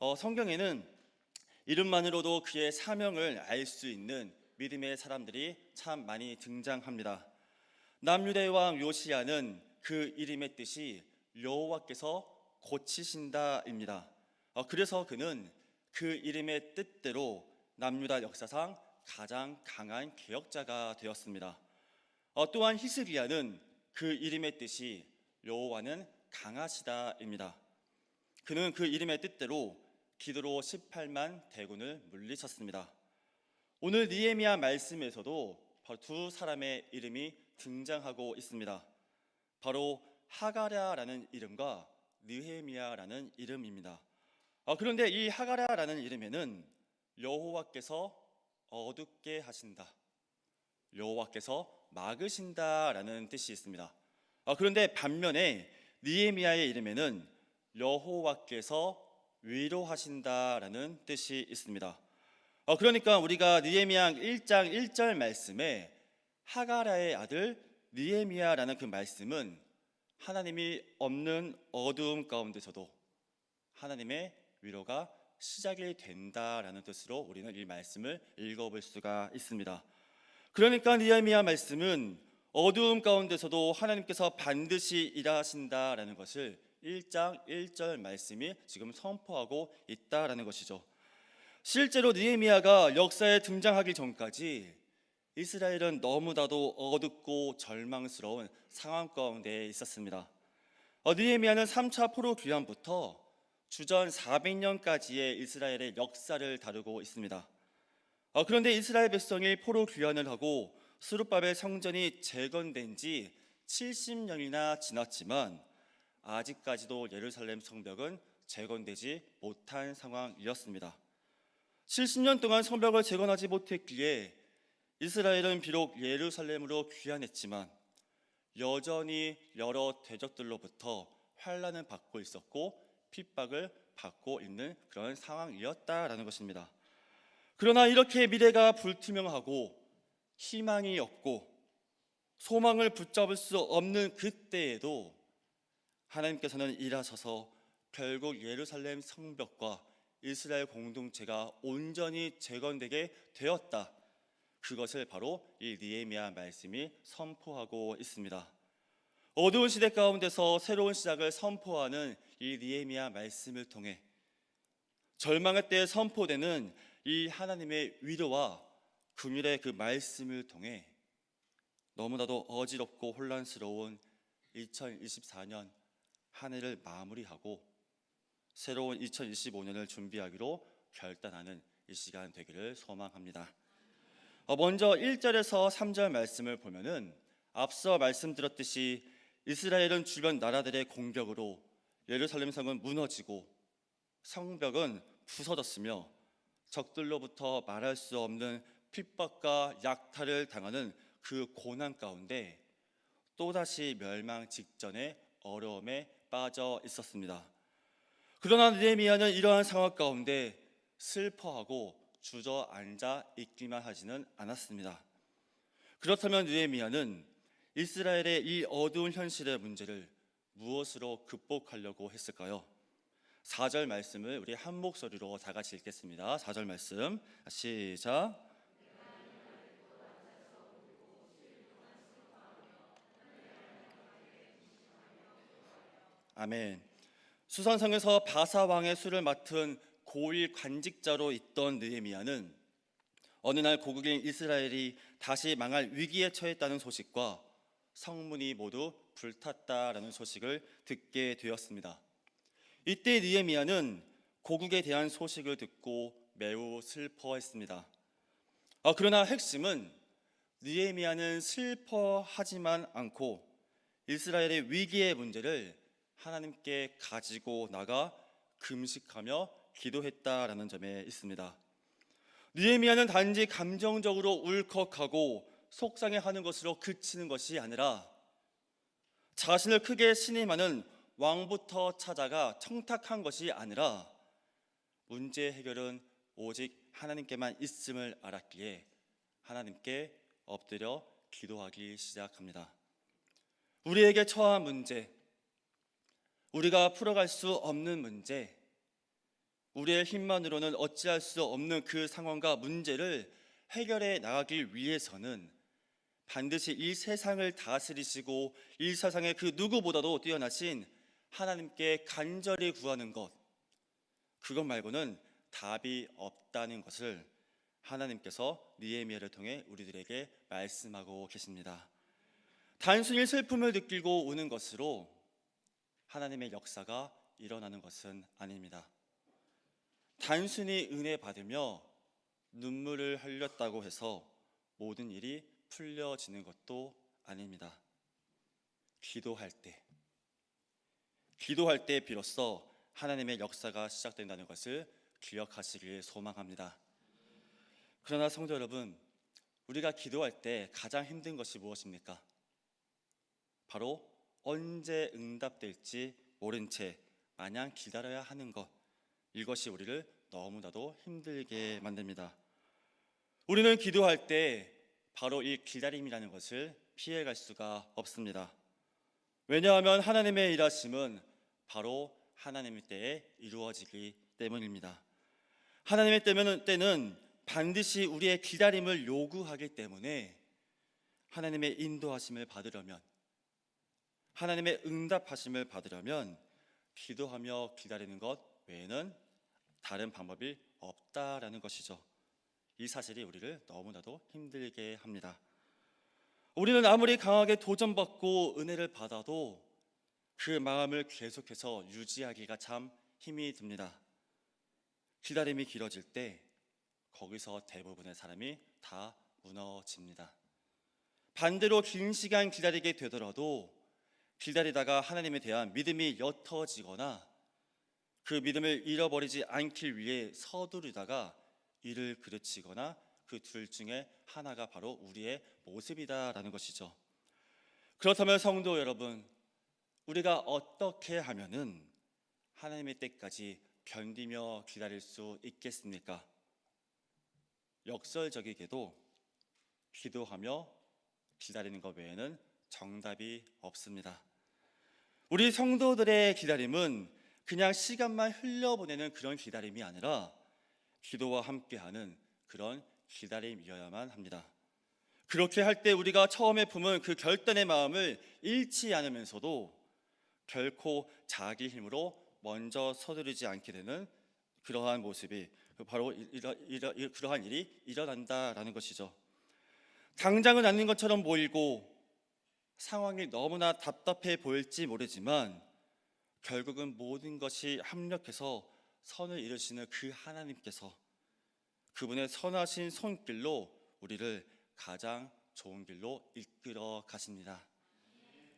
어, 성경에는 이름만으로도 그의 사명을 알 수 있는 믿음의 사람들이 참 많이 등장합니다. 남유대 왕 요시야는 그 이름의 뜻이 여호와께서 고치신다입니다. 어, 그래서 그는 그 이름의 뜻대로 남유다 역사상 가장 강한 개혁자가 되었습니다. 어, 또한 히스기야는 그 이름의 뜻이 여호와는 강하시다입니다. 그는 그 이름의 뜻대로 기도로 18만 대군을 물리쳤습니다. 오늘 니에미야 말씀에서도 바로 두 사람의 이름이 등장하고 있습니다. 바로 하가랴라는 이름과 느헤미야라는 이름입니다. 어, 그런데 이 하가랴라는 이름에는 여호와께서 어둡게 하신다. 여호와께서 막으신다라는 뜻이 있습니다. 어, 그런데 반면에 니에미야의 이름에는 여호와께서 위로하신다라는 뜻이 있습니다. 어, 그러니까 우리가 니에미야 1장 1절 말씀에 하가랴의 아들 니에미야라는 그 말씀은 하나님이 없는 어두움 가운데서도 하나님의 위로가 시작이 된다라는 뜻으로 우리는 이 말씀을 읽어볼 수가 있습니다. 그러니까 니에미야 말씀은 어두움 가운데서도 하나님께서 반드시 일하신다라는 것을 1장 1절 말씀이 지금 선포하고 있다라는 것이죠. 실제로 니에미야가 역사에 등장하기 전까지 이스라엘은 너무나도 어둡고 절망스러운 상황 가운데 있었습니다. 어, 니에미야는 3차 포로 귀환부터 주전 400년까지의 이스라엘의 역사를 다루고 있습니다. 어, 그런데 이스라엘 백성이 포로 귀환을 하고 수르바벨 성전이 재건된 지 70년이나 지났지만 아직까지도 예루살렘 성벽은 재건되지 못한 상황이었습니다. 70년 동안 성벽을 재건하지 못했기에 이스라엘은 비록 예루살렘으로 귀환했지만 여전히 여러 대적들로부터 환란을 받고 있었고 핍박을 받고 있는 그런 상황이었다라는 것입니다. 그러나 이렇게 미래가 불투명하고 희망이 없고 소망을 붙잡을 수 없는 그때에도 하나님께서는 일하셔서 결국 예루살렘 성벽과 이스라엘 공동체가 온전히 재건되게 되었다. 그것을 바로 이 니에미야 말씀이 선포하고 있습니다. 어두운 시대 가운데서 새로운 시작을 선포하는 이 니에미야 말씀을 통해 절망의 때에 선포되는 이 하나님의 위로와 긍휼의 그 말씀을 통해 너무나도 어지럽고 혼란스러운 2024년 한 해를 마무리하고 새로운 2025년을 준비하기로 결단하는 이 시간 되기를 소망합니다. 어, 먼저 1절에서 3절 말씀을 보면은 앞서 말씀드렸듯이 이스라엘은 주변 나라들의 공격으로 예루살렘 성은 무너지고 성벽은 부서졌으며 적들로부터 말할 수 없는 핍박과 약탈을 당하는 그 고난 가운데 또다시 멸망 직전의 어려움에 빠져 있었습니다. 그러나 느헤미야는 이러한 상황 가운데 슬퍼하고 주저앉아 있기만 하지는 않았습니다. 그렇다면 느헤미야는 이스라엘의 이 어두운 현실의 문제를 무엇으로 극복하려고 했을까요? 4절 말씀을 우리 한 목소리로 다 같이 읽겠습니다. 4절 말씀 시작. 아멘. 수산성에서 바사 왕의 수를 맡은 고위 관직자로 있던 느헤미야는 어느 날 고국인 이스라엘이 다시 망할 위기에 처했다는 소식과 성문이 모두 불탔다라는 소식을 듣게 되었습니다. 이때 느헤미야는 고국에 대한 소식을 듣고 매우 슬퍼했습니다. 아, 그러나 핵심은 느헤미야는 슬퍼하지만 않고 이스라엘의 위기의 문제를 하나님께 가지고 나가 금식하며 기도했다라는 점에 있습니다. 느헤미야는 단지 감정적으로 울컥하고 속상해하는 것으로 그치는 것이 아니라 자신을 크게 신임하는 왕부터 찾아가 청탁한 것이 아니라 문제 해결은 오직 하나님께만 있음을 알았기에 하나님께 엎드려 기도하기 시작합니다. 우리에게 처한 문제, 우리가 풀어갈 수 없는 문제, 우리의 힘만으로는 어찌할 수 없는 그 상황과 문제를 해결해 나가길 위해서는 반드시 이 세상을 다스리시고 이 세상의 그 누구보다도 뛰어나신 하나님께 간절히 구하는 것 그것 말고는 답이 없다는 것을 하나님께서 니에미아를 통해 우리들에게 말씀하고 계십니다. 단순히 슬픔을 느끼고 우는 것으로 하나님의 역사가 일어나는 것은 아닙니다. 단순히 은혜 받으며 눈물을 흘렸다고 해서 모든 일이 풀려지는 것도 아닙니다. 기도할 때, 기도할 때 비로소 하나님의 역사가 시작된다는 것을 기억하시길 소망합니다. 그러나 성도 여러분, 우리가 기도할 때 가장 힘든 것이 무엇입니까? 바로 언제 응답될지 모른 채 마냥 기다려야 하는 것. 이것이 우리를 너무나도 힘들게 만듭니다. 우리는 기도할 때 바로 이 기다림이라는 것을 피해갈 수가 없습니다. 왜냐하면 하나님의 일하심은 바로 하나님의 때에 이루어지기 때문입니다. 하나님의 때는 반드시 우리의 기다림을 요구하기 때문에 하나님의 인도하심을 받으려면 하나님의 응답하심을 받으려면 기도하며 기다리는 것 외에는 다른 방법이 없다라는 것이죠. 이 사실이 우리를 너무나도 힘들게 합니다. 우리는 아무리 강하게 도전받고 은혜를 받아도 그 마음을 계속해서 유지하기가 참 힘이 듭니다. 기다림이 길어질 때 거기서 대부분의 사람이 다 무너집니다. 반대로 긴 시간 기다리게 되더라도 기다리다가 하나님에 대한 믿음이 옅어지거나 그 믿음을 잃어버리지 않길 위해 서두르다가 이를 그르치거나 그 둘 중에 하나가 바로 우리의 모습이다라는 것이죠. 그렇다면 성도 여러분, 우리가 어떻게 하면은 하나님의 때까지 견디며 기다릴 수 있겠습니까? 역설적이게도 기도하며 기다리는 것 외에는 정답이 없습니다. 우리 성도들의 기다림은 그냥 시간만 흘려보내는 그런 기다림이 아니라 기도와 함께하는 그런 기다림이어야만 합니다. 그렇게 할 때 우리가 처음에 품은 그 결단의 마음을 잃지 않으면서도 결코 자기 힘으로 먼저 서두르지 않게 되는 그러한 모습이 바로 이러, 이러, 이러, 그러한 일이 일어난다라는 것이죠. 당장은 아닌 것처럼 보이고 상황이 너무나 답답해 보일지 모르지만 결국은 모든 것이 합력해서 선을 이루시는 그 하나님께서 그분의 선하신 손길로 우리를 가장 좋은 길로 이끌어 가십니다.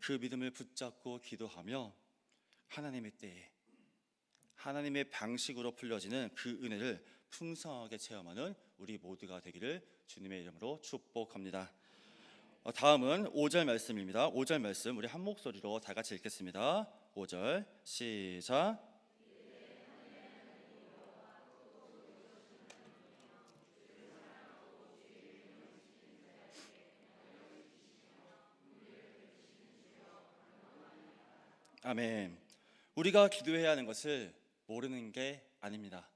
그 믿음을 붙잡고 기도하며 하나님의 때에 하나님의 방식으로 풀려지는 그 은혜를 풍성하게 체험하는 우리 모두가 되기를 주님의 이름으로 축복합니다. 어, 다음은 5절 말씀입니다. 5절 말씀 우리 한 목소리로 다 같이 읽겠습니다. 5절 시작. 아멘. 우리가 기도해야 하는 것을 모르는 게 아닙니다.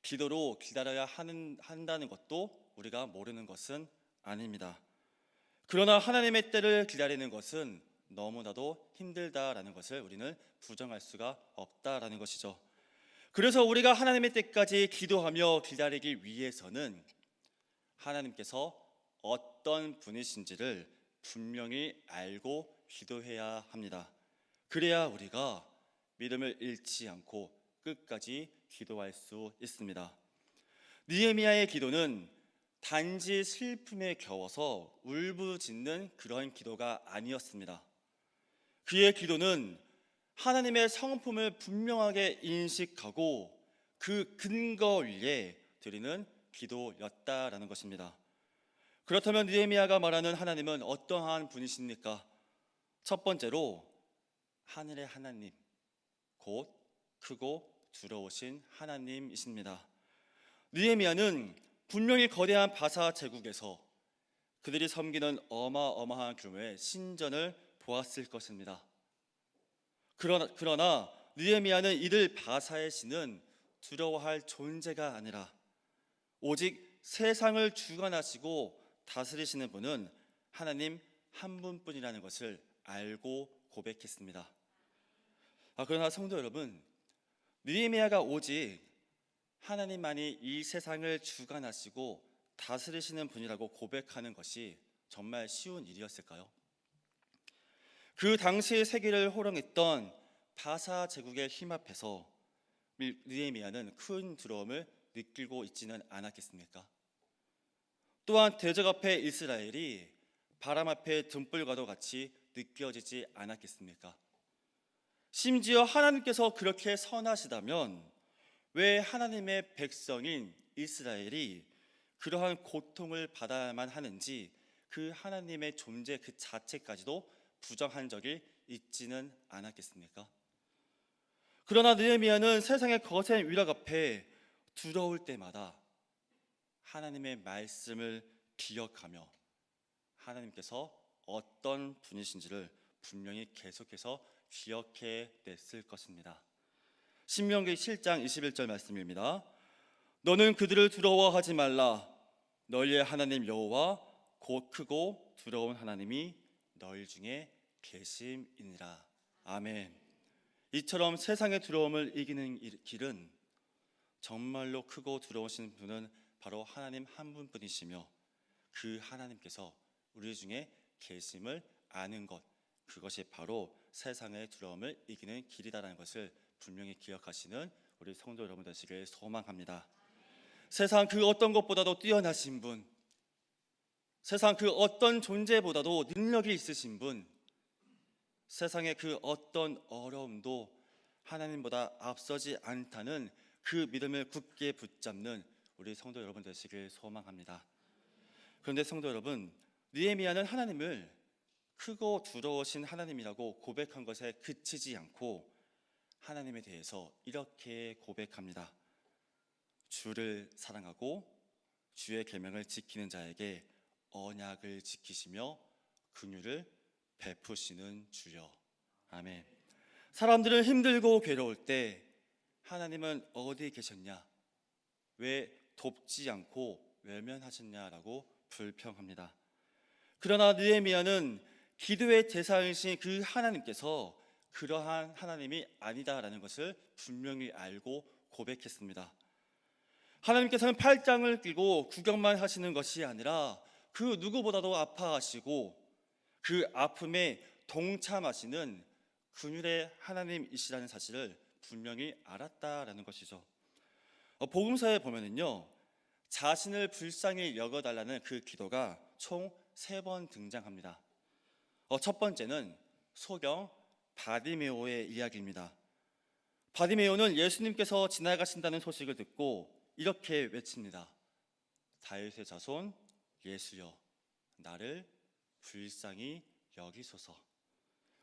기도로 기다려야 하는, 한다는 것도 우리가 모르는 것은 아닙니다. 그러나 하나님의 때를 기다리는 것은 너무나도 힘들다라는 것을 우리는 부정할 수가 없다라는 것이죠. 그래서 우리가 하나님의 때까지 기도하며 기다리기 위해서는 하나님께서 어떤 분이신지를 분명히 알고 기도해야 합니다. 그래야 우리가 믿음을 잃지 않고 끝까지 기도할 수 있습니다. 니에미아의 기도는 단지 슬픔에 겨워서 울부짖는 그런 기도가 아니었습니다. 그의 기도는 하나님의 성품을 분명하게 인식하고 그 근거 위에 드리는 기도였다라는 것입니다. 그렇다면 니에미아가 말하는 하나님은 어떠한 분이십니까? 첫 번째로 하늘의 하나님, 곧 크고 두려우신 하나님이십니다. 느헤미야는 분명히 거대한 바사 제국에서 그들이 섬기는 어마어마한 규모의 신전을 보았을 것입니다. 그러나, 그러나 느헤미야는 이들 바사의 신은 두려워할 존재가 아니라 오직 세상을 주관하시고 다스리시는 분은 하나님 한 분뿐이라는 것을 알고 고백했습니다. 아, 그러나 성도 여러분, 느헤미야가 오직 하나님만이 이 세상을 주관하시고 다스리시는 분이라고 고백하는 것이 정말 쉬운 일이었을까요? 그 당시의 세계를 호령했던 바사 제국의 힘 앞에서 느헤미야는 큰 두려움을 느끼고 있지는 않았겠습니까? 또한 대적 앞에 이스라엘이 바람 앞에 등불과도 같이 느껴지지 않았겠습니까? 심지어 하나님께서 그렇게 선하시다면 왜 하나님의 백성인 이스라엘이 그러한 고통을 받아야만 하는지 그 하나님의 존재 그 자체까지도 부정한 적이 있지는 않았겠습니까? 그러나 느헤미야는 세상의 거센 위력 앞에 두려울 때마다 하나님의 말씀을 기억하며 하나님께서 어떤 분이신지를 분명히 계속해서 기억해 냈을 것입니다. 신명기 7장 21절 말씀입니다. 너는 그들을 두려워하지 말라. 너희의 하나님 여호와 곧 크고 두려운 하나님이 너희 중에 계심이니라. 아멘. 이처럼 세상의 두려움을 이기는 일- 길은 정말로 크고 두려우신 분은 바로 하나님 한 분뿐이시며 그 하나님께서 우리 중에 계심을 아는 것 그것이 바로 세상의 두려움을 이기는 길이다라는 것을 분명히 기억하시는 우리 성도 여러분 되시길 소망합니다. 세상 그 어떤 것보다도 뛰어나신 분, 세상 그 어떤 존재보다도 능력이 있으신 분, 세상의 그 어떤 어려움도 하나님보다 앞서지 않다는 그 믿음을 굳게 붙잡는 우리 성도 여러분 되시길 소망합니다. 그런데 성도 여러분, 느헤미야는 하나님을 크고 두려우신 하나님이라고 고백한 것에 그치지 않고 하나님에 대해서 이렇게 고백합니다. 주를 사랑하고 주의 계명을 지키는 자에게 언약을 지키시며 긍휼을 베푸시는 주여. 아멘. 사람들은 힘들고 괴로울 때 하나님은 어디 계셨냐? 왜 돕지 않고 외면하셨냐라고 불평합니다. 그러나 느헤미야는 기도의 대상이신 그 하나님께서 그러한 하나님이 아니다라는 것을 분명히 알고 고백했습니다. 하나님께서는 팔짱을 끼고 구경만 하시는 것이 아니라 그 누구보다도 아파하시고 그 아픔에 동참하시는 근율의 하나님이시라는 사실을 분명히 알았다라는 것이죠. 어, 복음서에 보면은요 자신을 불쌍히 여겨달라는 그 기도가 총 세 번 등장합니다. 어, 첫 번째는 소경 바디메오의 이야기입니다. 바디메오는 예수님께서 지나가신다는 소식을 듣고 이렇게 외칩니다. 다윗의 자손 예수여 나를 불쌍히 여기소서.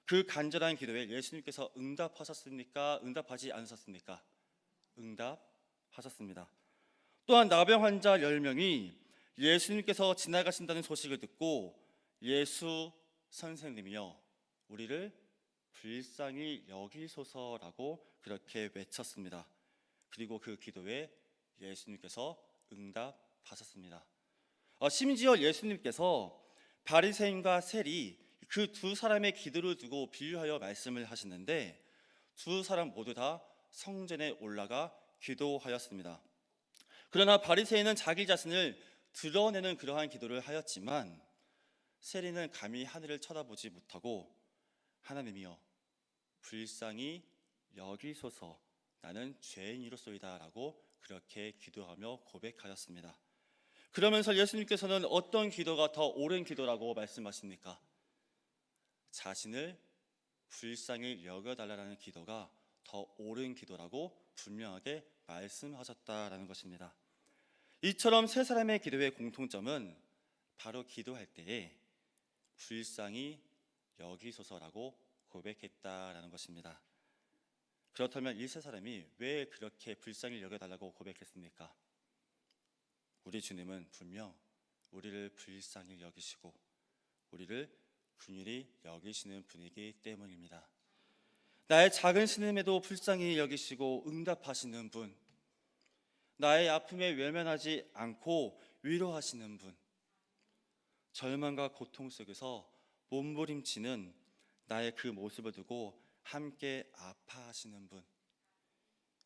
그 간절한 기도에 예수님께서 응답하셨습니까? 응답하지 않으셨습니까? 응답하셨습니다. 또한 나병 환자 10명이 예수님께서 지나가신다는 소식을 듣고 예수 선생님이여 우리를 불쌍히 여기소서라고 그렇게 외쳤습니다. 그리고 그 기도에 예수님께서 응답하셨습니다. 어, 심지어 예수님께서 바리새인과 셀이 그두 사람의 기도를 두고 비유하여 말씀을 하시는데 두 사람 모두 다 성전에 올라가 기도하였습니다. 그러나 바리새인은 자기 자신을 드러내는 그러한 기도를 하였지만 세리는 감히 하늘을 쳐다보지 못하고 하나님이여 불쌍히 여기소서 나는 죄인이로소이다라고 그렇게 기도하며 고백하였습니다. 그러면서 예수님께서는 어떤 기도가 더 옳은 기도라고 말씀하십니까? 자신을 불쌍히 여겨달라는 기도가 더 옳은 기도라고 분명하게 말씀하셨다라는 것입니다. 이처럼 세 사람의 기도의 공통점은 바로 기도할 때에 불쌍히 여기소서라고 고백했다라는 것입니다. 그렇다면 이세 사람이 왜 그렇게 불쌍히 여겨달라고 고백했습니까? 우리 주님은 분명 우리를 불쌍히 여기시고 우리를 긍휼히 여기시는 분이기 때문입니다. 나의 작은 신음에도 불쌍히 여기시고 응답하시는 분, 나의 아픔에 외면하지 않고 위로하시는 분, 절망과 고통 속에서 몸부림치는 나의 그 모습을 두고 함께 아파하시는 분,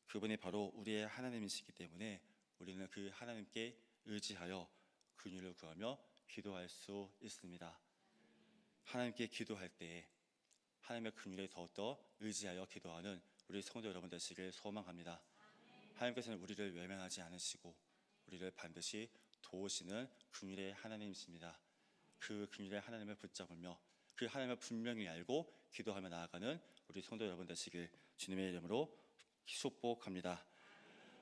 그분이 바로 우리의 하나님이시기 때문에 우리는 그 하나님께 의지하여 근유를 구하며 기도할 수 있습니다. 하나님께 기도할 때에 하나님의 근유에 더욱더 의지하여 기도하는 우리 성도 여러분 되시길 소망합니다. 하나님께서는 우리를 외면하지 않으시고 우리를 반드시 도우시는 긍휼의 하나님이십니다. 그 긍휼의 하나님을 붙잡으며 그 하나님을 분명히 알고 기도하며 나아가는 우리 성도 여러분 되시길 주님의 이름으로 축복합니다.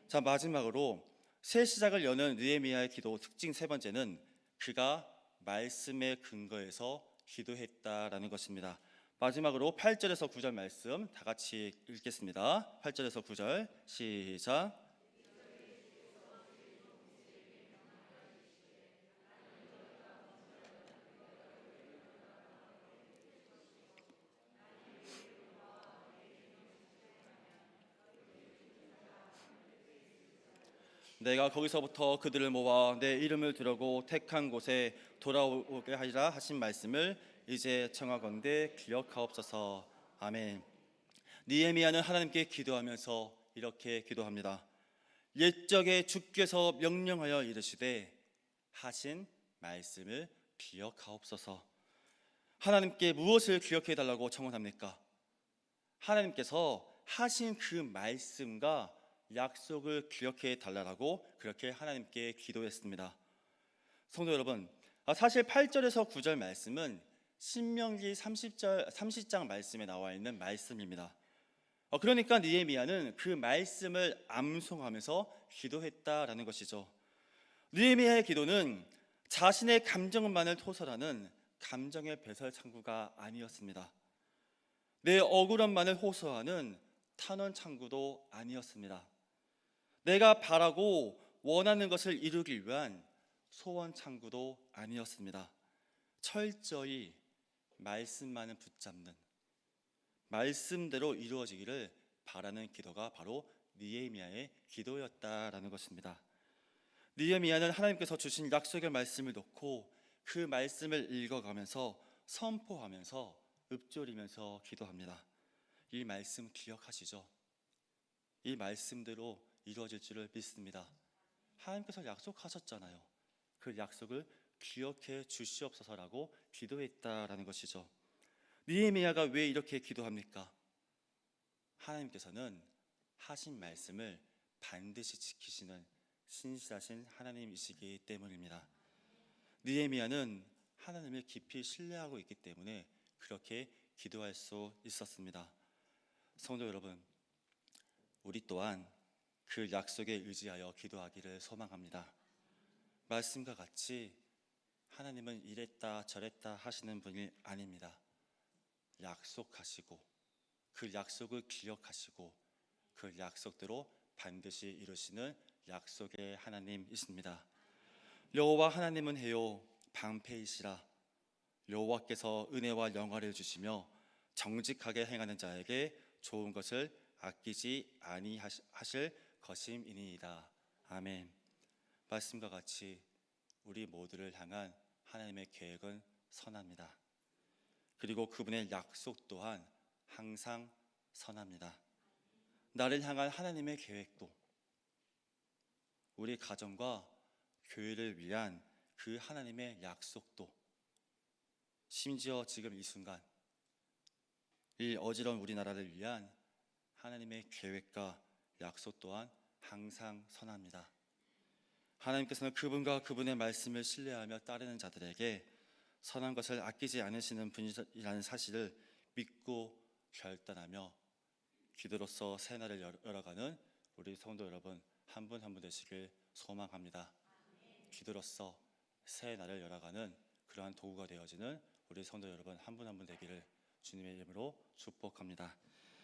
자 마지막으로 새 시작을 여는 느헤미야의 기도 특징 세 번째는 그가 말씀의 근거에서 기도했다라는 것입니다. 마지막으로 8절에서 9절 말씀 다 같이 읽겠습니다. 8절에서 9절 시작. 내가 거기서부터 그들을 모아 내 이름을 두려고 택한 곳에 돌아오게 하리라 하신 말씀을 이제 청하건대 기억하옵소서. 아멘. 니에미야는 하나님께 기도하면서 이렇게 기도합니다. 옛적에 주께서 명령하여 이르시되 하신 말씀을 기억하옵소서. 하나님께 무엇을 기억해 달라고 청원합니까? 하나님께서 하신 그 말씀과 약속을 기억해 달라고 그렇게 하나님께 기도했습니다. 성도 여러분, 아, 사실 8절에서 9절 말씀은 신명기 30절 30장 말씀에 나와 있는 말씀입니다. 어, 그러니까 느헤미야는 그 말씀을 암송하면서 기도했다라는 것이죠. 느헤미야의 기도는 자신의 감정만을 토설하는 감정의 배설 창구가 아니었습니다. 내 억울함만을 호소하는 탄원 창구도 아니었습니다. 내가 바라고 원하는 것을 이루기 위한 소원 창구도 아니었습니다. 철저히 말씀만을 붙잡는 말씀대로 이루어지기를 바라는 기도가 바로 니에미아의 기도였다라는 것입니다. 니에미아는 하나님께서 주신 약속의 말씀을 놓고 그 말씀을 읽어가면서 선포하면서 읊조리면서 기도합니다. 이 말씀 기억하시죠? 이 말씀대로 이루어질 줄을 믿습니다. 하나님께서 약속하셨잖아요. 그 약속을 기억해 주시옵소서라고 기도했다라는 것이죠. 니에미야가 왜 이렇게 기도합니까? 하나님께서는 하신 말씀을 반드시 지키시는 신실하신 하나님이시기 때문입니다. 니에미야는 하나님을 깊이 신뢰하고 있기 때문에 그렇게 기도할 수 있었습니다. 성도 여러분, 우리 또한 그 약속에 의지하여 기도하기를 소망합니다. 말씀과 같이 하나님은 이랬다 저랬다 하시는 분이 아닙니다. 약속하시고 그 약속을 기억하시고 그 약속대로 반드시 이루시는 약속의 하나님이십니다. 여호와 하나님은 해요 방패이시라 여호와께서 은혜와 영화를 주시며 정직하게 행하는 자에게 좋은 것을 아끼지 아니하실 것임이니이다. 아멘. 말씀과 같이 우리 모두를 향한 하나님의 계획은 선합니다. 그리고 그분의 약속 또한 항상 선합니다. 나를 향한 하나님의 계획도 우리 가정과 교회를 위한 그 하나님의 약속도 심지어 지금 이 순간 이 어지러운 우리나라를 위한 하나님의 계획과 약속 또한 항상 선합니다. 하나님께서는 그분과 그분의 말씀을 신뢰하며 따르는 자들에게 선한 것을 아끼지 않으시는 분이라는 사실을 믿고 결단하며 기도로서 새날을 열어가는 우리 성도 여러분 한 분 한분 되시길 소망합니다. 기도로서 새 날을 열어가는 그러한 도구가 되어지는 우리 성도 여러분 한 분 한분 되기를 주님의 이름으로 축복합니다.